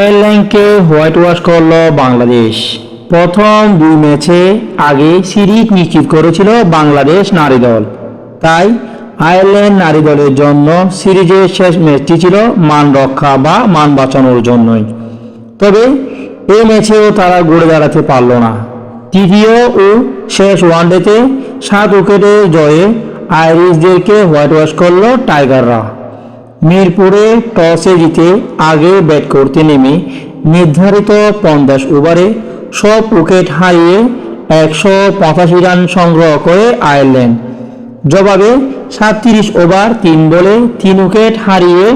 আয়ারল্যান্ডকে white wash করল বাংলাদেশ। প্রথম দুই ম্যাচে আগে সিরিজ নিশ্চিত করেছিল বাংলাদেশ নারী দল। তাই আয়ারল্যান্ড নারী দলের জন্য সিরিজের শেষ ম্যাচটি ছিল মান রক্ষা বা মান বাঁচানোর জন্যই। তবে এই ম্যাচেও তারা গড়ে দাঁড়াতে পারল না। তৃতীয় ও শেষ ওয়ানডেতে সাত উইকেটের জয়ে আইরিশদেরকে হোয়াইট ওয়াশ করল টাইগাররা। মিরপুরে টসে জিতে আগে ব্যাট করতে নেমে নির্ধারিত পঞ্চাশ ওভারে সব উইকেট হারিয়ে একশো পঁচাশি রান সংগ্রহ করে আয়ারল্যান্ড। জবাবে সাতত্রিশ ওভার, তিন বলে তিন উইকেট হারিয়ে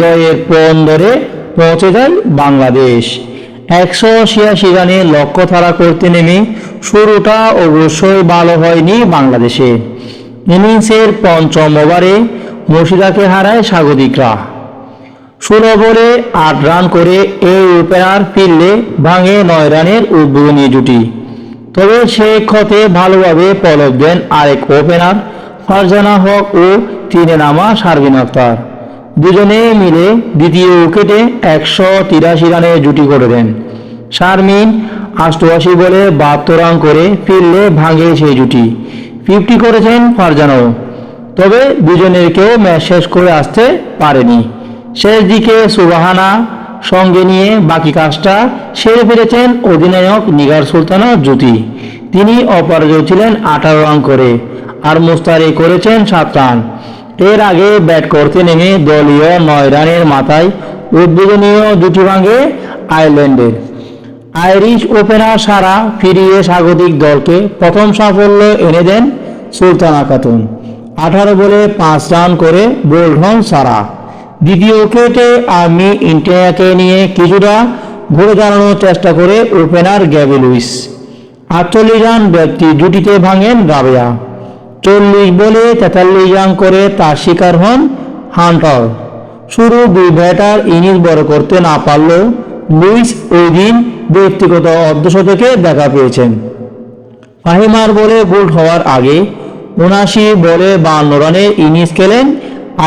জয়ের পন্দরে পৌঁছে যায় বাংলাদেশ। একশো ছিয়াশি রানে লক্ষ্য তাড়া করতে নেমে শুরুটা অবশ্যই ভালো হয়নি বাংলাদেশে। ইনিংসের পঞ্চম ওভারে মুর্শিদাকে হারায় স্বাগতিকরা ষোলো বলে আট রান করে এই ওপেনার ফিরলে ভাঙে নয় রানের উদ্বোধনী জুটি। তবে সে ক্ষতে ভালোভাবে পলক দেন আরেক ওপেনার ফারজানা হক ও তিনে নামা শারবিন আক্তার। দুজনে মিলে দ্বিতীয় উইকেটে একশো তিরাশি রানের জুটি করে দেন। শারমিন অষ্টআশি বলে বাহাত্তর রান করে ফিরলে ভাঙে সেই জুটি। ফিফটি করেছেন ফারজানাও। তবে দুজনের কেউ ম্যাচ শেষ করে আসতে পারেনি। শেষ দিকে সুবাহানা সঙ্গে নিয়ে বাকি কাজটা সেরে ফেলেছেন অধিনায়ক নিগার সুলতানা জ্যোতি। তিনি অপরাজয় ছিলেন আঠারো রান করে আর মুস্তারি করেছেন সাত রান। এর আগে ব্যাট করতে নেমে দলীয় নয় রানের মাথায় উদ্বোধনীয় দুটি ভাঙে আয়ারল্যান্ডের। আইরিশ ওপেনার সারা ফিরিয়ে স্বাগতিক দলকে প্রথম সাফল্য এনে দেন সুলতানা খাতুন। আঠারো বলে পাঁচ রান করে বোল্ড হন সারা। দ্বিতীয় উইকেটে আর্মি ইন্ডিয়াকে নিয়ে কিছুটা ঘুরে দাঁড়ানোর চেষ্টা করে ওপেনার গ্যাবি লুইস। আটচল্লিশ রান ব্যক্তি জুটিতে ভাঙেন রাবেয়া। চল্লিশ বলে তেতাল্লিশ রান করে তার শিকার হন হান্টার। শুরু দুই ব্যাটার ইনিংস বড় করতে না পারলেও লুইস ওই দিন ব্যক্তিগত অর্ধশতকে দেখা পেয়েছেন। ফাহিমার বলে বোল্ড হওয়ার আগে উনাশি বলে বান্ন রানে ইনিংস খেলেন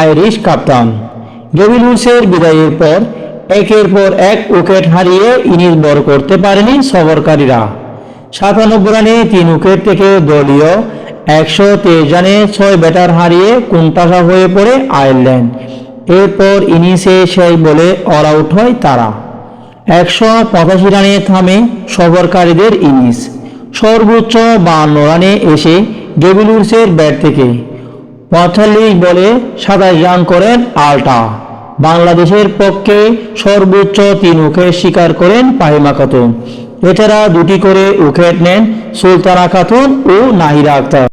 আইরিশ কাপ্তান। গেবি লুইসের বিদায়ের পর, একের পর এক উইকেট হারিয়ে ইনিংস বড় করতে পারেনি সফরকারীরা। সাতানব্বই রানে তিন উইকেট থেকে দলীয় একশো তেইশ রানে ছয় ব্যাটার হারিয়ে কুন্টাসা হয়ে পড়ে আয়ারল্যান্ড। এরপর ইনিংসে সেই বলে অল আউট হয় তারা। একশো পঁচাশি রানে থামে সফরকারীদের ইনিংস। সর্বোচ্চ বান্ন রানে এসে ডেভিলুর্সের ব্যাট থেকে। পঁয়তাল্লিশ বলে সাতাশ রান করেন আলটা। বাংলাদেশের পক্ষে সর্বোচ্চ তিন উইকেট শিকার করেন পাহিমা খাতুন। এছাড়া দুটি করে উইকেট নেন সুলতানা খাতুন ও নাহিরা আক্তার।